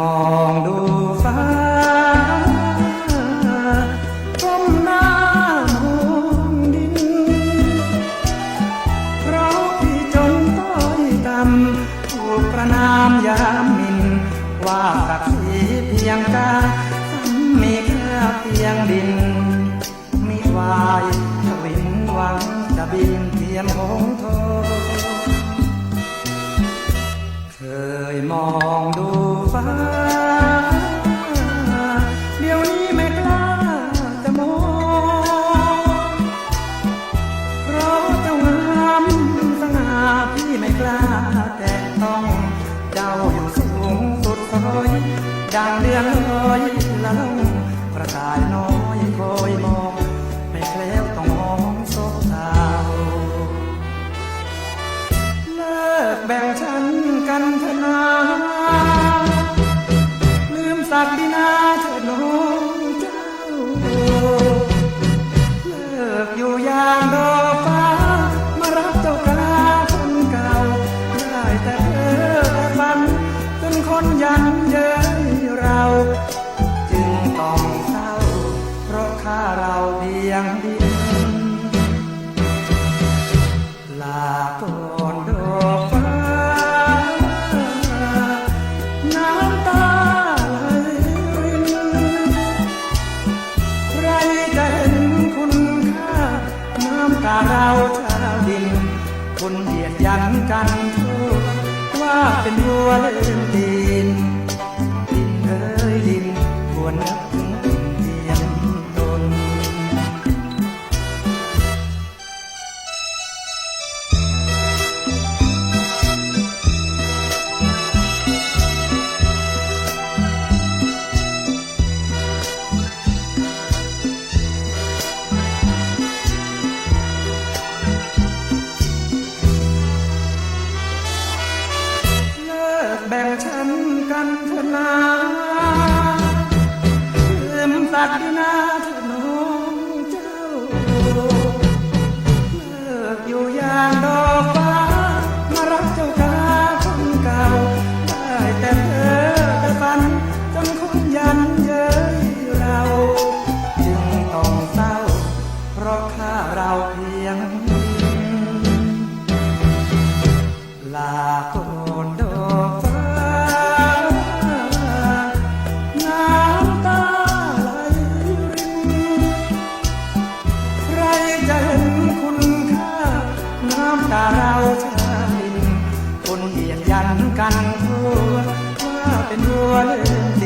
มองดูฟ้าก้มหน้าห่งดิน เพราะพี่จนต้อยต่ำถูกประนามยามมิน ว่าศักดิ์ศรีเพียงกามีแค่เพียงดิน มีวายทวินหวังจะบินเทียนหงทองเคยมองดู ไม่กล้าแตะต้องเจ้าอยู่สูงสุดซอยดังเดือนลอยละลงประกายน้อยคอยมองไม่แคล้วต้องมองโซเศร้าเลิกแบ่งฉันกันเถอะนาลืมศักดินาเถิดน้อาเราชาวดิน คนเหยียดยันกันทั่วว่าเป็นวัวเลย not. Yeah.